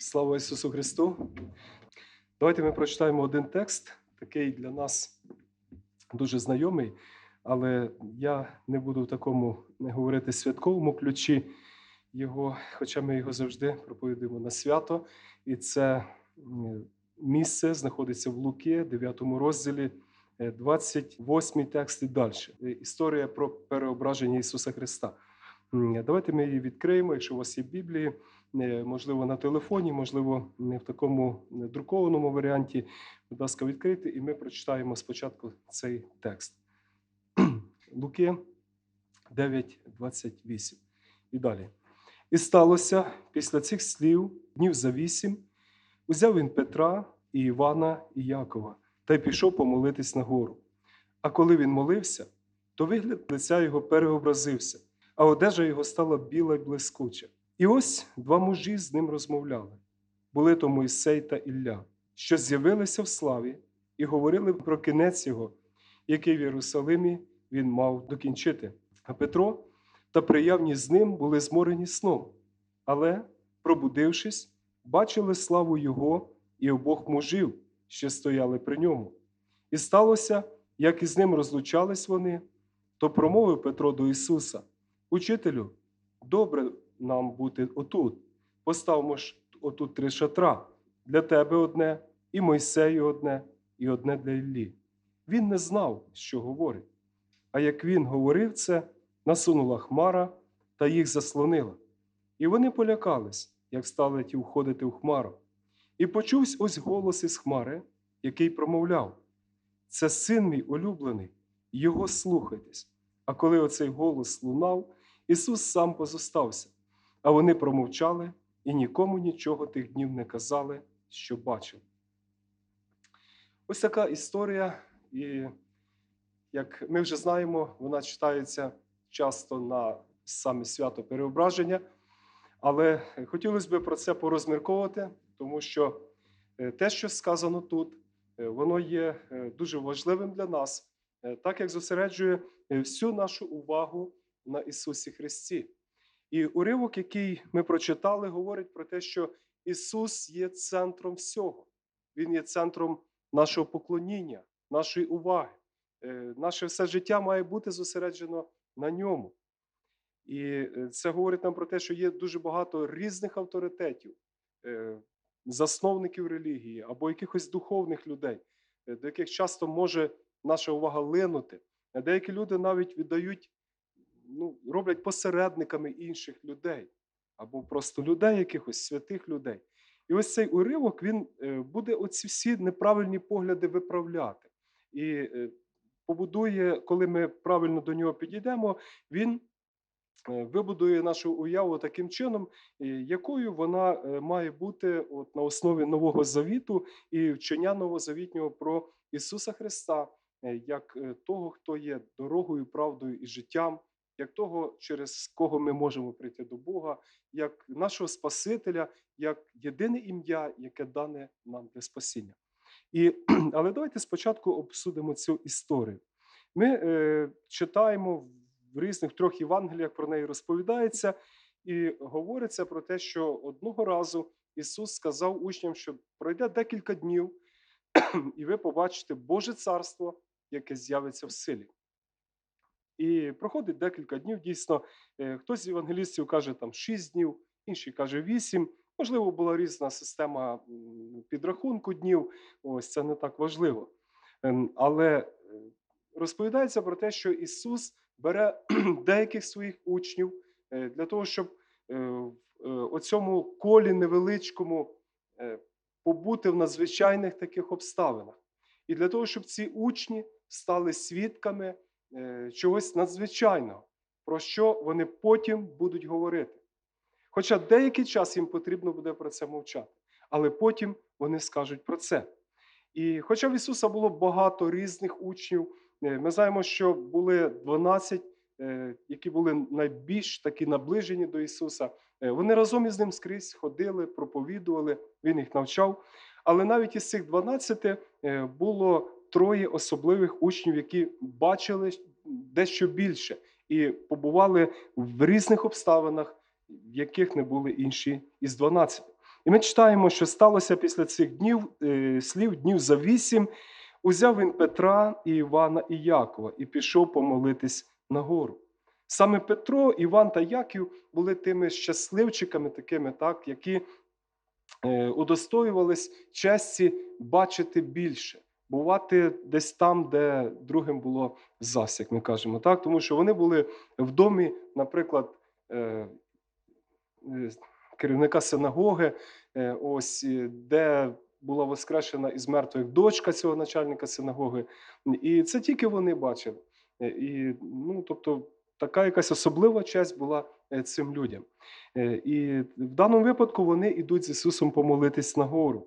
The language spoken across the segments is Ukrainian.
Слава Ісусу Христу! Давайте ми прочитаємо один текст, такий для нас дуже знайомий, але я не буду в такому не говорити святковому ключі його, хоча ми його завжди проповідуємо на свято. І це місце знаходиться в Луки, 9 розділі, е, 28 текст і далі. Е, Історія про переображення Ісуса Христа. Давайте ми її відкриємо, якщо у вас є Біблії, е, можливо, на телефоні, можливо, не в такому е, друкованому варіанті. Будь ласка, відкрийте, і ми прочитаємо спочатку цей текст. Луки 9:28. І далі. І сталося після цих слів, днів за вісім, узяв він Петра і Івана і Якова та й пішов помолитись на гору. А коли він молився, то вигляд лиця його переобразився, а одежа його стала біла й блискуча. І ось два мужі з ним розмовляли. Були то Мойсей та Ілля, що з'явилися в славі і говорили про кінець його, який в Єрусалимі він мав докінчити. А Петро та приявні з ним були зморені сном, але, пробудившись, бачили славу його і обох мужів, що стояли при ньому. І сталося, як із ним розлучались вони, то промовив Петро до Ісуса: Учителю, добре нам бути отут. Поставмо ж отут три шатра для тебе одне, і Мойсею одне, і одне для Іллі. Він не знав, що говорить. А як він говорив це, насунула хмара та їх заслонила. І вони полякались, як стали ті входити в хмару. І почувся ось голос із хмари, який промовляв: Це син мій улюблений, його слухайтесь. А коли оцей голос лунав, Ісус сам позостався, а вони промовчали і нікому нічого тих днів не казали, що бачили. Ось така історія, і як ми вже знаємо, вона читається часто на саме свято переображення. Але хотілося б про це порозмірковувати, тому що е, те, що сказано тут, е, воно є е, дуже важливим для нас, так як зосереджує всю нашу увагу на Ісусі Христі. І уривок, який ми прочитали, говорить про те, що Ісус є центром всього. Він є центром нашого поклоніння, нашої уваги. Е, Наше все життя має бути зосереджено на ньому. І е, це говорить нам про те, що є дуже багато різних авторитетів, е, засновників релігії або якихось духовних людей, до яких часто може наша увага линути. Деякі люди навіть віддають, ну, роблять посередниками інших людей, або просто людей, якихось святих людей. І ось цей уривок він е, буде оці всі неправильні погляди виправляти. І е, побудує, коли ми правильно до нього підійдемо, він е, вибудує нашу уяву таким чином, якою вона має бути от на основі Нового Завіту і вчення Новозавітнього про Ісуса Христа, як того, хто є дорогою, правдою і життям, як того, через кого ми можемо прийти до Бога, як нашого Спасителя, як єдине ім'я, яке дане нам для спасіння. І, але давайте спочатку обсудимо цю історію. Ми е, читаємо в різних трьох Євангеліях про неї розповідається, і говориться про те, що одного разу Ісус сказав учням, що пройде декілька днів, і ви побачите Боже царство, яке з'явиться в силі. І проходить декілька днів. Дійсно, е, хтось з євангелістів каже там 6 днів, інший каже 8. Можливо, була різна система підрахунку днів. Ось це не так важливо. Ем, Але е, розповідається про те, що Ісус бере деяких своїх учнів е, для того, щоб в оцьому колі невеличкому побути в надзвичайних таких обставинах. І для того, щоб ці учні стали свідками чогось надзвичайного, про що вони потім будуть говорити. Хоча деякий час їм потрібно буде про це мовчати, але потім вони скажуть про це. І хоча в Ісуса було багато різних учнів, е, ми знаємо, що були 12, е, які були найбільш такі наближені до Ісуса. Е, Вони разом із ним скрізь ходили, проповідували, Він їх навчав. Але навіть із цих 12 е, було троє особливих учнів, які бачили дещо більше і побували в різних обставинах, в яких не були інші із 12. І ми читаємо, що сталося після цих днів, е, слів, днів за вісім. Узяв він Петра і Івана і Якова і пішов помолитись на гору. Саме Петро, Іван та Яків були тими щасливчиками, такими, так, які е, удостоювались честі бачити більше, бувати десь там, де другим було зась, як ми кажемо, так? тому що вони були в домі, наприклад, е, е, керівника синагоги, е, ось де була воскрешена із мертвих дочка цього начальника синагоги. І це тільки вони бачили. І, ну, тобто, така якась особлива честь була цим людям. І в даному випадку вони йдуть з Ісусом помолитись на гору.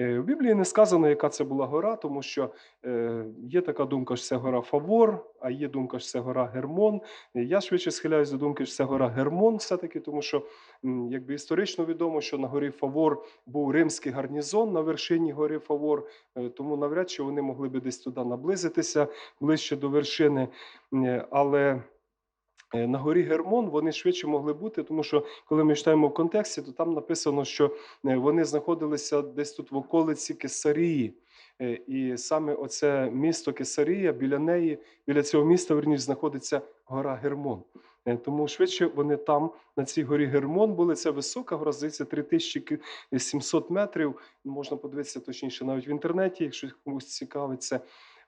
Е, В Біблії не сказано, яка це була гора, тому що е, є така думка, що це гора Фавор, а є думка, що це гора Гермон. Е, Я швидше схиляюся до думки, що це гора Гермон, все-таки, тому що якби історично відомо, що на горі Фавор був римський гарнізон на вершині гори Фавор, тому навряд чи вони могли би десь туди наблизитися ближче до вершини. Але на горі Гермон вони швидше могли бути, тому що коли ми читаємо в контексті, то там написано, що е, вони знаходилися десь тут в околиці Кесарії. Е, І саме оце місто Кесарія, біля неї, біля цього міста, верніше, знаходиться гора Гермон. Е, Тому швидше вони там, на цій горі Гермон були. Це висока гора, здається, 3700 метрів. Можна подивитися точніше навіть в інтернеті, якщо комусь цікавиться.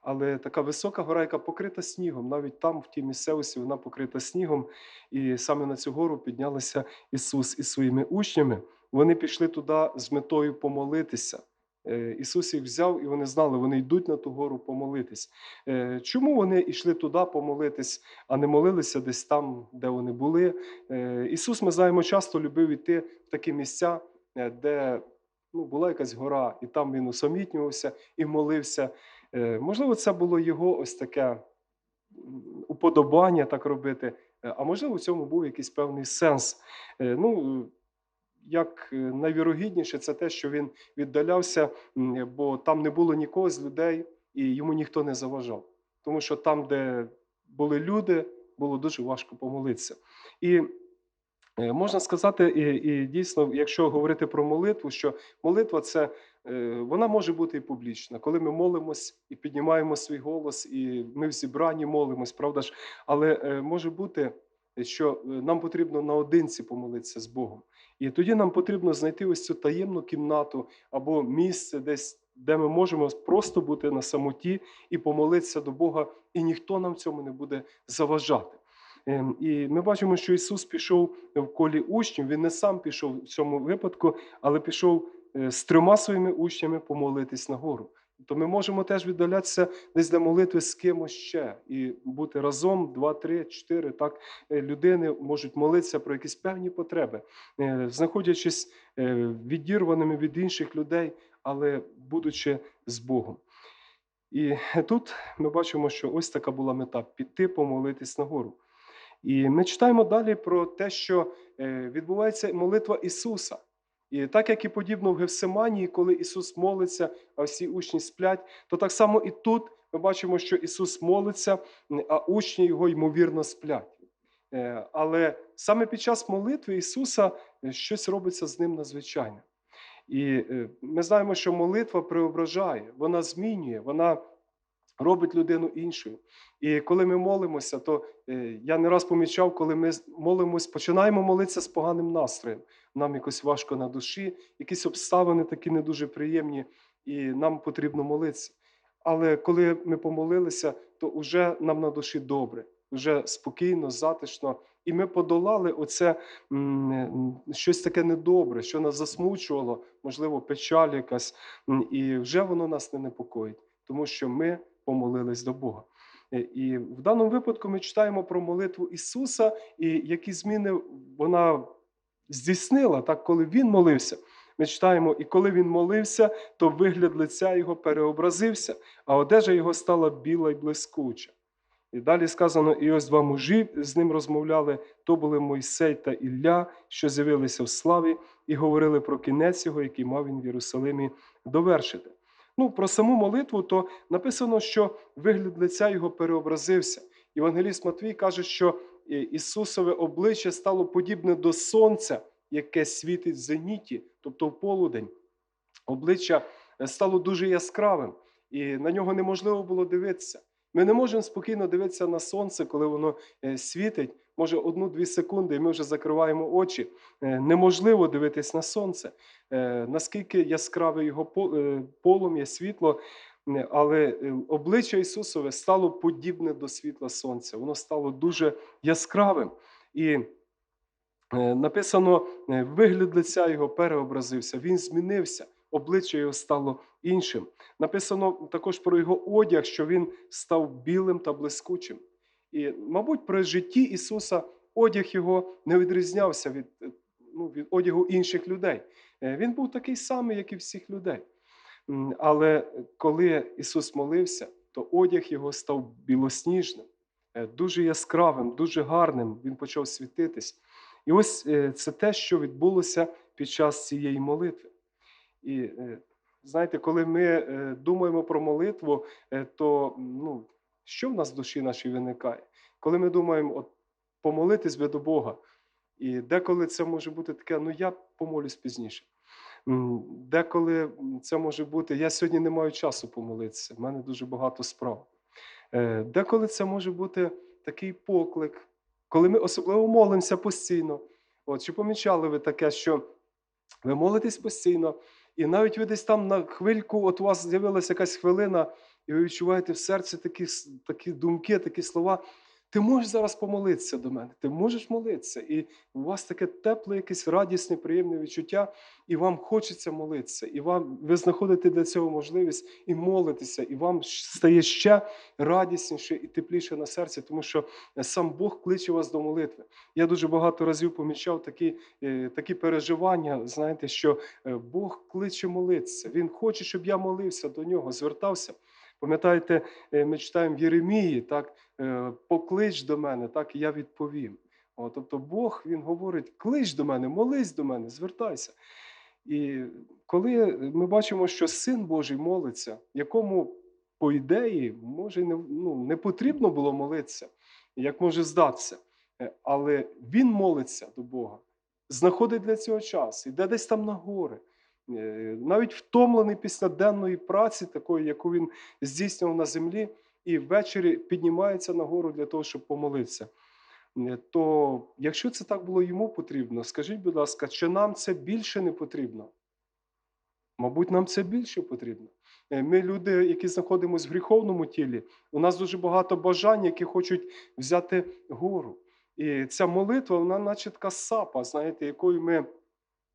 Але така висока гора, яка покрита снігом. Навіть там, в тій місцевості, вона покрита снігом. І саме на цю гору піднялися Ісус із своїми учнями. Вони пішли туди з метою помолитися. Е, Ісус їх взяв, і вони знали, вони йдуть на ту гору помолитись. Е, Чому вони йшли туди помолитись, а не молилися десь там, де вони були? Е, Ісус, ми знаємо, часто любив йти в такі місця, де ну, була якась гора, і там він усамітнювався і молився. Е, Можливо, це було його ось таке уподобання так робити, е, а можливо, в цьому був якийсь певний сенс. Е, Ну, як найвірогідніше, це те, що він віддалявся, бо там не було нікого з людей, і йому ніхто не заважав. Тому що там, де були люди, було дуже важко помолитися. І можна сказати, і, і дійсно, якщо говорити про молитву, що молитва це вона може бути і публічна, коли ми молимось і піднімаємо свій голос, і ми в зібранні молимось, правда ж? Але е, може бути, що е, нам потрібно наодинці помолитися з Богом. І тоді нам потрібно знайти ось цю таємну кімнату або місце, десь, де ми можемо просто бути на самоті і помолитися до Бога, і ніхто нам в цьому не буде заважати. Ем, І ми бачимо, що Ісус пішов в колі учнів. Він не сам пішов в цьому випадку, але пішов е, з трьома своїми учнями помолитись на гору. То ми можемо теж віддалятися десь для молитви з кимось ще і бути разом, два, три, чотири. Так е, людини можуть молитися про якісь певні потреби, е, знаходячись е, відірваними від інших людей, але будучи з Богом. І тут ми бачимо, що ось така була мета піти помолитись на гору. І ми читаємо далі про те, що е, відбувається молитва Ісуса. І так як і подібно в Гевсиманії, коли Ісус молиться, а всі учні сплять, то так само і тут ми бачимо, що Ісус молиться, а учні його ймовірно сплять. Е, Але саме під час молитви Ісуса е, щось робиться з ним надзвичайне. І е, ми знаємо, що молитва преображає, вона змінює, вона робить людину іншою. І коли ми молимося, то е, я не раз помічав, коли ми молимось, починаємо молитися з поганим настроєм. Нам якось важко на душі, якісь обставини такі не дуже приємні, і нам потрібно молитися. Але коли ми помолилися, то вже нам на душі добре, вже спокійно, затишно. І ми подолали оце м, щось таке недобре, що нас засмучувало, можливо, печаль якась, і вже воно нас не непокоїть, тому що ми помолились до Бога. Е, І в даному випадку ми читаємо про молитву Ісуса, і які зміни вона здійснила, так, коли Він молився. Ми читаємо, і коли він молився, то вигляд лиця його переобразився, а одежа його стала біла й блискуча. І далі сказано: і ось два мужі з ним розмовляли: то були Мойсей та Ілля, що з'явилися в славі, і говорили про кінець його, який мав він в Єрусалимі довершити. Ну, про саму молитву, то написано, що вигляд лиця його переобразився. Євангеліст Матвій каже, що е, Ісусове обличчя стало подібне до сонця, яке світить в зеніті, тобто в полудень. Обличчя е, стало дуже яскравим, і на нього неможливо було дивитися. Ми не можемо спокійно дивитися на сонце, коли воно е, світить, може одну-дві секунди, і ми вже закриваємо очі. Е, Неможливо дивитись на сонце, Е, наскільки яскраве його е, полум'я, світло. Але обличчя Ісусове стало подібне до світла сонця. Воно стало дуже яскравим. І написано, вигляд лиця його переобразився, він змінився, обличчя його стало іншим. Написано також про його одяг, що він став білим та блискучим. І, мабуть, при житті Ісуса одяг його не відрізнявся від, е, ну, від одягу інших людей. Е, Він був такий самий, як і всіх людей. Але коли Ісус молився, то одяг його став білосніжним, е, дуже яскравим, дуже гарним. Він почав світитись. І ось це те, що відбулося під час цієї молитви. І знаєте, коли ми думаємо про молитву, то ну, що в нас в душі нашій виникає? Коли ми думаємо, от помолитись би до Бога, і деколи це може бути таке, ну я помолюсь пізніше. Деколи це може бути, я сьогодні не маю часу помолитися, в мене дуже багато справ. Е, Деколи це може бути такий поклик, коли ми особливо молимося постійно. От, чи помічали ви таке, що ви молитесь постійно, і навіть ви десь там на хвильку, от у вас з'явилася якась хвилина, і ви відчуваєте в серці такі, такі думки, такі слова. Ти можеш зараз помолитися до мене, ти можеш молитися, і у вас таке тепле, якесь радісне, приємне відчуття, і вам хочеться молитися, і вам ви знаходите для цього можливість і молитеся, і вам стає ще радісніше і тепліше на серці, тому що е, сам Бог кличе вас до молитви. Я дуже багато разів помічав такі, е, такі переживання. Знаєте, що е, Бог кличе молитися. Він хоче, щоб я молився до нього, звертався. Пам'ятаєте, е, ми читаємо в Єремії, так, е, поклич до мене, так, і я відповім. О, тобто Бог Він говорить: клич до мене, молись до мене, звертайся. І коли ми бачимо, що Син Божий молиться, якому, по ідеї, може, не, ну, не потрібно було молитися, як може здатися, е, але Він молиться до Бога, знаходить для цього час, іде десь там на гори, навіть втомлений після денної праці, такої, яку він здійснював на землі, і ввечері піднімається на гору для того, щоб помолитися. Е, То якщо це так було йому потрібно, скажіть, будь ласка, чи нам це більше не потрібно? Мабуть, нам це більше потрібно. Е, Ми люди, які знаходимося в гріховному тілі, у нас дуже багато бажань, які хочуть взяти гору. І ця молитва, вона наче така сапа, знаєте, якою ми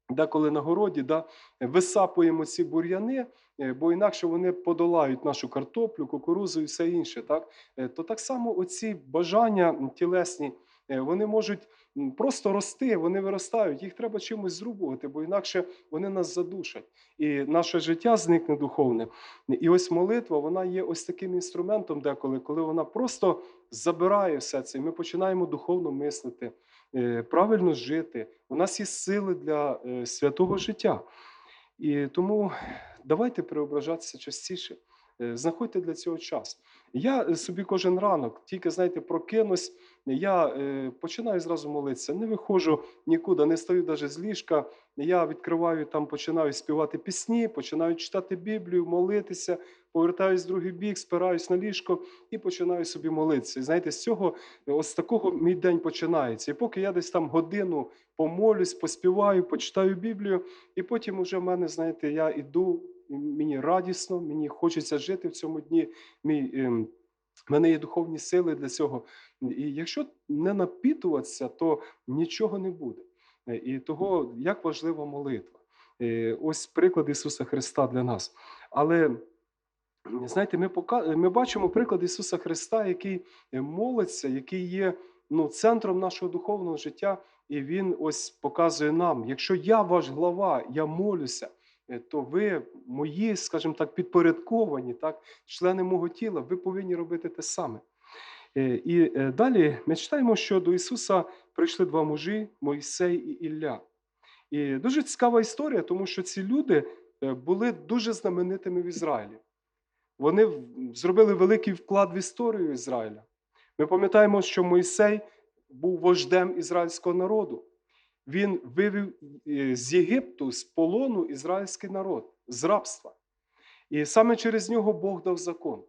деколи на городі да, висапуємо ці бур'яни, е, бо інакше вони подолають нашу картоплю, кукурузу і все інше. Так? Е, То так само оці бажання тілесні, е, вони можуть просто рости, вони виростають, їх треба чимось зрубувати, бо інакше вони нас задушать. І наше життя зникне духовне. І ось молитва, вона є ось таким інструментом деколи, коли вона просто забирає все це, і ми починаємо духовно мислити, правильно жити. У нас є сили для е, святого життя. І тому давайте преображатися частіше. Е, Знаходьте для цього час. Я е, собі кожен ранок, тільки знаєте, прокинусь, я е, починаю зразу молитися. Не виходжу нікуди, не стою навіть з ліжка. Я відкриваю там, починаю співати пісні, починаю читати Біблію, молитися, повертаюсь в другий бік, спираюсь на ліжко і починаю собі молитися. І знаєте, з цього, е, ось такого мій день починається. І поки я десь там годину помолюсь, поспіваю, почитаю Біблію, і потім уже в мене, знаєте, я іду, мені радісно, мені хочеться жити в цьому дні. Мій, ем, в мене є духовні сили для цього. І якщо не напітуватися, то нічого не буде. Е, І того, як важлива молитва. Е, Ось приклад Ісуса Христа для нас. Але знаєте, ми, пока... ми бачимо приклад Ісуса Христа, який е, молиться, який є ну, центром нашого духовного життя, і Він ось показує нам: якщо я ваш глава, я молюся, то ви мої, скажімо так, підпорядковані, так, члени мого тіла, ви повинні робити те саме. Е, І е, далі ми читаємо, що до Ісуса прийшли два мужі Мойсей і Ілля. І дуже цікава історія, тому що ці люди е, були дуже знаменитими в Ізраїлі. Вони зробили великий вклад в історію Ізраїля. Ми пам'ятаємо, що Мойсей був вождем ізраїльського народу. Він вивів е, з Єгипту, з полону ізраїльський народ, з рабства. І саме через нього Бог дав закон.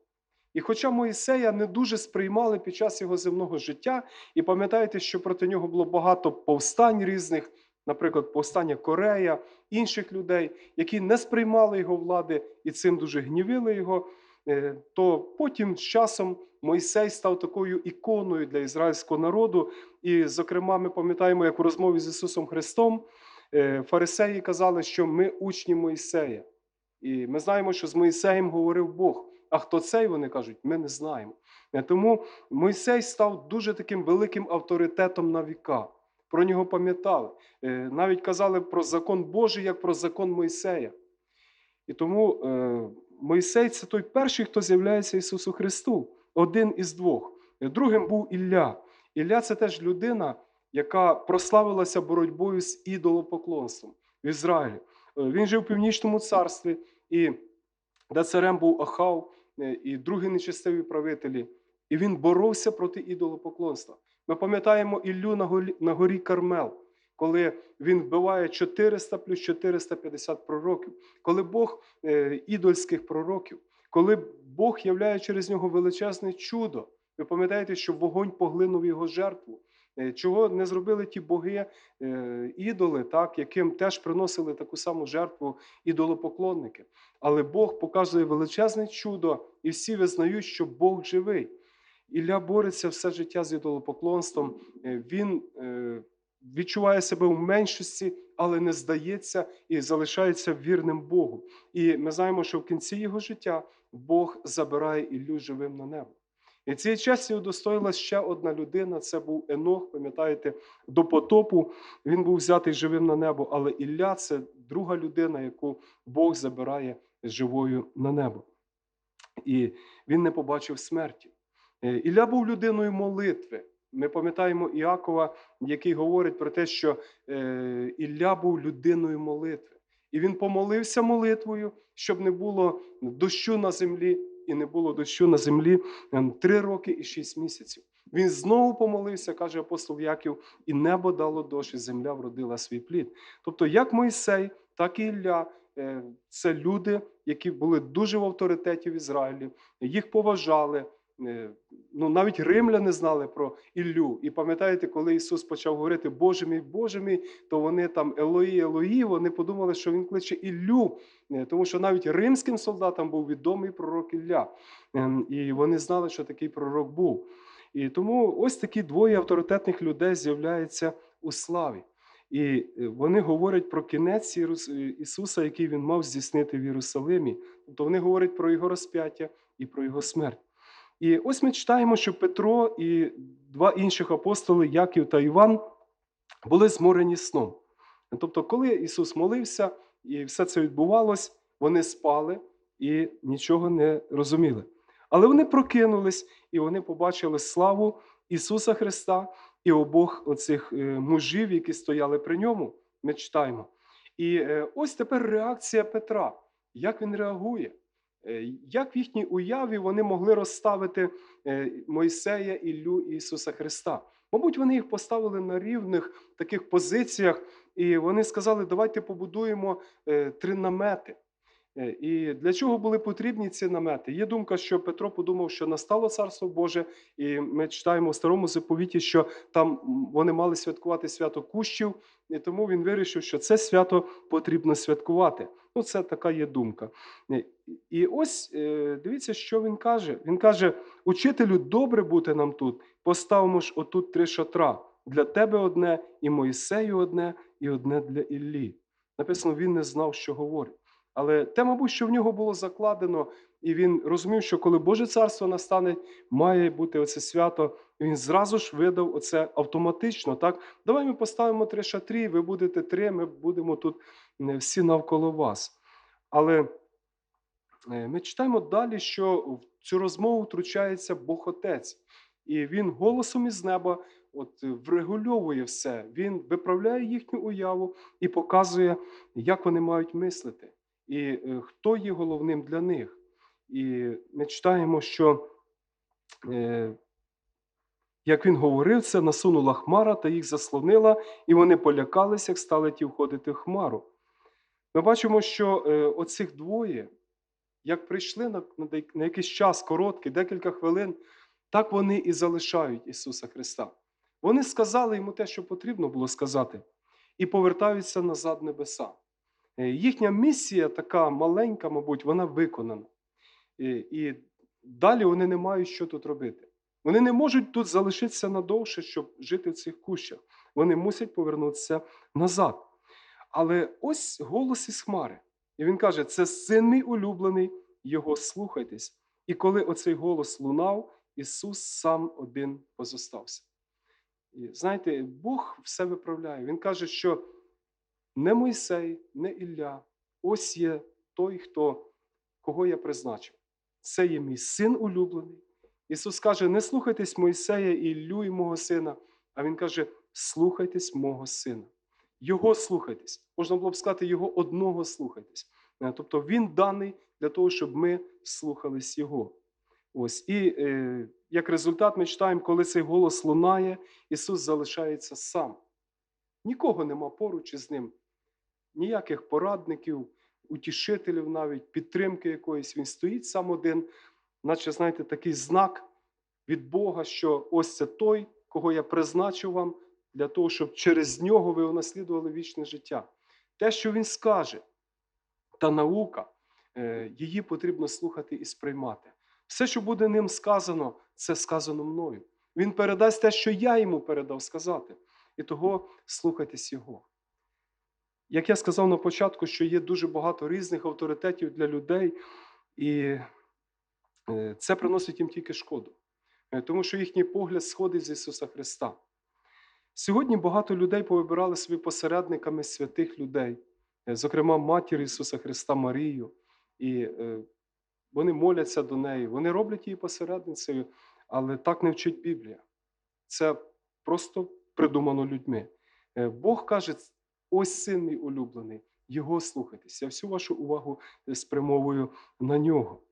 І хоча Моїсея не дуже сприймали під час його земного життя, і пам'ятаєте, що проти нього було багато повстань різних, наприклад, повстання Корея, інших людей, які не сприймали його влади і цим дуже гнівили його, то потім з часом Мойсей став такою іконою для ізраїльського народу. І, зокрема, ми пам'ятаємо, як у розмові з Ісусом Христом е, фарисеї казали, що ми учні Мойсея. І ми знаємо, що з Моїсеєм говорив Бог. А хто цей, вони кажуть, ми не знаємо. Е, Тому Мойсей став дуже таким великим авторитетом на віка. Про нього пам'ятали. Е, Навіть казали про закон Божий, як про закон Мойсея. І тому е, Мойсей це той перший, хто з'являється Ісусу Христу, один із двох. Другим був Ілля. Ілля це теж людина, яка прославилася боротьбою з ідолопоклонством в Ізраїлі. Е, Він жив в північному царстві, і де царем був Ахав е, і другі нечестиві правителі. І він боровся проти ідолопоклонства. Ми пам'ятаємо Іллю на горі Кармел, коли він вбиває 400 плюс 450 пророків, коли Бог е, ідольських пророків, коли Бог являє через нього величезне чудо. Ви пам'ятаєте, що вогонь поглинув його жертву. Е, Чого не зробили ті боги, е, ідоли, так, яким теж приносили таку саму жертву ідолопоклонники. Але Бог показує величезне чудо, і всі визнають, що Бог живий. Ілля бореться все життя з ідолопоклонством. Він відчуває себе в меншості, але не здається і залишається вірним Богу. І ми знаємо, що в кінці його життя Бог забирає Іллю живим на небо. І цієї часі удостоїлась ще одна людина. Це був Енох, пам'ятаєте, до потопу він був взятий живим на небо, але Ілля це друга людина, яку Бог забирає живою на небо. І він не побачив смерті. Е, Ілля був людиною молитви. Ми пам'ятаємо Іакова, який говорить про те, що е, Ілля був людиною молитви. І він помолився молитвою, щоб не було дощу на землі, і не було дощу на землі ем, три роки і шість місяців. Він знову помолився, каже апостол Яків, і небо дало дощ, і земля вродила свій плід. Тобто, як Мойсей, так і Ілля е, це люди, які були дуже в авторитеті в Ізраїлі, їх поважали. Е, Ну, навіть римляни знали про Іллю. І пам'ятаєте, коли Ісус почав говорити Боже мій, Боже мій, то вони там Елої, Елої, вони подумали, що Він кличе Іллю, Е, тому що навіть римським солдатам був відомий пророк Ілля. Ем, І вони знали, що такий пророк був. І тому ось такі двоє авторитетних людей з'являються у славі. І е, вони говорять про кінець Ісуса, який він мав здійснити в Єрусалимі. Тобто вони говорять про Його розп'яття і про Його смерть. І ось ми читаємо, що Петро і два інших апостоли, Яків та Іван, були зморені сном. Тобто, коли Ісус молився і все це відбувалось, вони спали і нічого не розуміли. Але вони прокинулись і вони побачили славу Ісуса Христа і обох оцих е, мужів, які стояли при ньому. Ми читаємо. І е, ось тепер реакція Петра. Як він реагує? Е, Як в їхній уяві вони могли розставити е, Мойсея, Іллю Ісуса Христа? Мабуть, вони їх поставили на рівних таких позиціях, і вони сказали, давайте побудуємо е, три намети. Е, І для чого були потрібні ці намети? Є думка, що Петро подумав, що настало царство Боже, і ми читаємо в старому заповіті, що там вони мали святкувати свято кущів, і тому він вирішив, що це свято потрібно святкувати. Ну, це така є думка. Е, І ось е, дивіться, що він каже. Він каже: Учителю, добре бути нам тут. Поставимо ж отут три шатра. Для тебе одне, і Моїсею одне, і одне для Іллі. Написано, він не знав, що говорить. Але те, мабуть, що в нього було закладено, і він розумів, що коли Боже царство настане, має бути оце свято. Він зразу ж видав оце автоматично. Так, давай ми поставимо три шатрі, ви будете три, ми будемо тут всі навколо вас. Але е, ми читаємо далі, що в цю розмову втручається Бог Отець, і він голосом із неба от, врегульовує все. Він виправляє їхню уяву і показує, як вони мають мислити, і е, хто є головним для них. І ми читаємо, що е, Як він говорив, це насунула хмара та їх заслонила, і вони полякалися, як стали ті входити в хмару. Ми бачимо, що е, оцих двоє, як прийшли на, якийсь час короткий, декілька хвилин, так вони і залишають Ісуса Христа. Вони сказали йому те, що потрібно було сказати, і повертаються назад в небеса. Е, Їхня місія така маленька, мабуть, вона виконана. І, і далі вони не мають що тут робити. Вони не можуть тут залишитися надовше, щоб жити в цих кущах. Вони мусять повернутися назад. Але ось голос із хмари. І він каже: це син мій улюблений, його слухайтесь. І коли оцей голос лунав, Ісус сам один позостався. І знаєте, Бог все виправляє. Він каже, що не Мойсей, не Ілля, ось є той, хто, кого я призначив. Це є мій син улюблений. Ісус каже: не слухайтесь Мойсея і Іллю і мого сина, а Він каже: слухайтесь мого сина. Його слухайтесь. Можна було б сказати, його одного слухайтесь. Е, Тобто він даний для того, щоб ми слухались Його. Ось. І е, як результат, ми читаємо, коли цей голос лунає, Ісус залишається сам. Нікого нема поруч із ним, ніяких порадників, утішителів, навіть підтримки якоїсь. Він стоїть сам один, наче, знаєте, такий знак від Бога, що ось це той, кого я призначив вам для того, щоб через нього ви унаслідували вічне життя. Те, що він скаже, та наука, е, її потрібно слухати і сприймати. Все, що буде ним сказано, це сказано мною. Він передасть те, що я йому передав сказати. І того слухайтесь його. Як я сказав на початку, що є дуже багато різних авторитетів для людей, і е, це приносить їм тільки шкоду, Е, тому що їхній погляд сходить з Ісуса Христа. Сьогодні багато людей повибирали собі посередниками святих людей, е, зокрема, матір Ісуса Христа Марію. І вони моляться до неї, вони роблять її посередницею, але так не вчить Біблія. Це просто придумано людьми. Бог каже: ось син мій улюблений, його слухайтеся. Всю вашу увагу е, спрямовую на нього.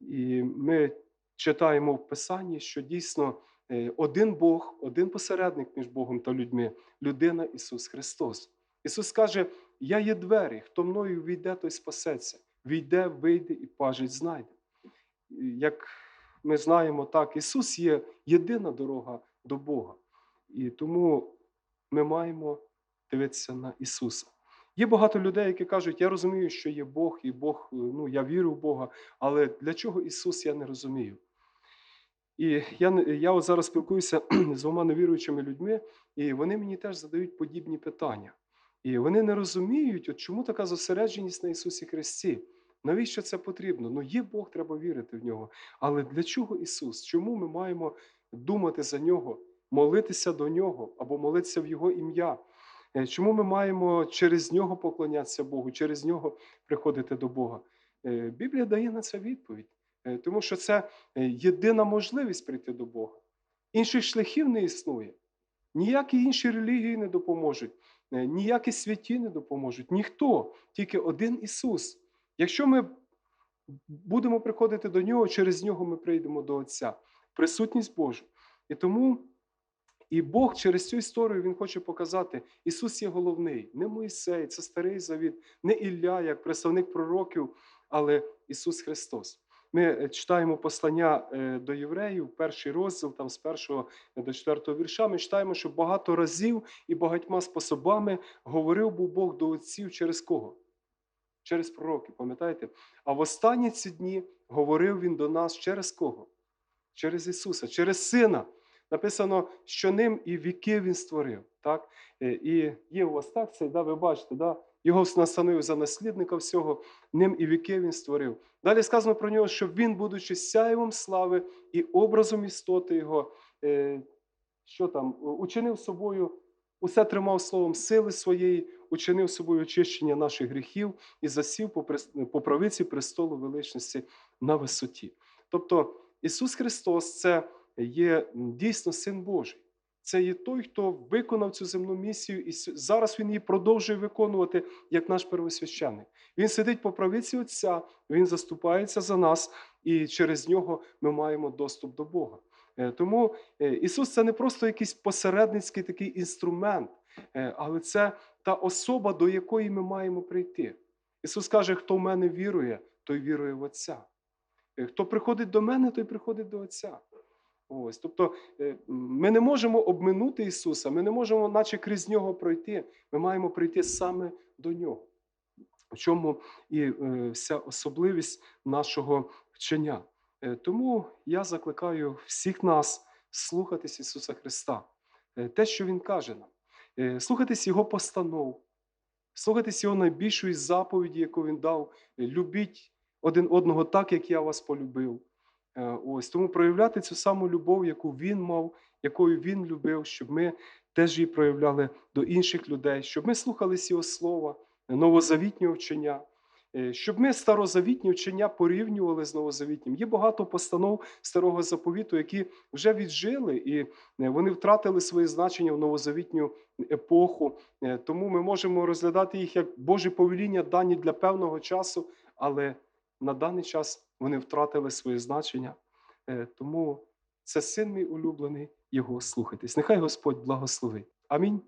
І ми читаємо в Писанні, що дійсно е, один Бог, один посередник між Богом та людьми людина Ісус Христос. Ісус каже: Я є двері, хто мною війде, той спасеться. Війде, вийде і пажить знайде. Як ми знаємо, так, Ісус є єдина дорога до Бога. І тому ми маємо дивитися на Ісуса. Є багато людей, які кажуть, я розумію, що є Бог, і Бог, е, ну я вірю в Бога, але для чого Ісус я не розумію. І я, я от зараз спілкуюся з двома невіруючими людьми, і вони мені теж задають подібні питання. І вони не розуміють, от чому така зосередженість на Ісусі Христі. Навіщо це потрібно? Ну, є Бог, треба вірити в нього. Але для чого Ісус? Чому ми маємо думати за Нього, молитися до Нього або молитися в Його ім'я? Е, Чому ми маємо через нього поклонятися Богу, через нього приходити до Бога? Е, Біблія дає на це відповідь, Е, тому що це єдина можливість прийти до Бога. Інших шляхів не існує. Ніякі інші релігії не допоможуть, ніякі святі не допоможуть, ніхто, тільки один Ісус. Якщо ми будемо приходити до Нього, через нього ми прийдемо до Отця. Присутність Божу. І тому і Бог через цю історію Він хоче показати, Ісус є головний, не Моїсей, це старий завіт, не Ілля, як представник пророків, але Ісус Христос. Ми е, читаємо послання е, до євреїв, перший розділ, там з першого до четвертого вірша. Ми читаємо, що багато разів і багатьма способами говорив був Бог до отців через кого? Через пророків, пам'ятаєте? А в останні ці дні говорив Він до нас через кого? Через Ісуса, через Сина. Написано, що ним і віки Він створив. Так? Е, І є у вас так це, да, ви бачите, да? його настановив за наслідника всього, ним і віки Він створив. Далі сказано про нього, що він, будучи сяєвом слави і образом істоти Його, е, що там, учинив собою, усе тримав словом сили своєї, учинив собою очищення наших гріхів і засів по правиці престолу величності на висоті. Тобто Ісус Христос це є дійсно Син Божий. Це є той, хто виконав цю земну місію, і зараз Він її продовжує виконувати як наш первосвященник. Він сидить по правиці Отця, Він заступається за нас, і через нього ми маємо доступ до Бога. Е, Тому е, Ісус це не просто якийсь посередницький такий інструмент, е, але це та особа, до якої ми маємо прийти. Ісус каже, хто в мене вірує, той вірує в Отця. Хто приходить до мене, той приходить до Отця. Ось, тобто е, ми не можемо обминути Ісуса, ми не можемо, наче крізь нього пройти. Ми маємо прийти саме до нього. В чому і е, вся особливість нашого вчення. Е, Тому я закликаю всіх нас слухатись Ісуса Христа, те, що Він каже нам, слухатись Його постанов, слухатись Його найбільшої заповіді, яку Він дав. Любіть один одного так, як я вас полюбив. Е, Ось тому проявляти цю саму любов, яку він мав, якою він любив, щоб ми теж її проявляли до інших людей, щоб ми слухались його слова, новозавітнього вчення, е, щоб ми старозавітні вчення порівнювали з новозавітнім. Є багато постанов старого заповіту, які вже віджили, і е, вони втратили своє значення в новозавітню епоху. Тому ми можемо розглядати їх як Божі повеління, дані для певного часу, але на даний час вони втратили своє значення. Е, Тому це син мій улюблений, його слухайтесь. Нехай Господь благословить. Амінь.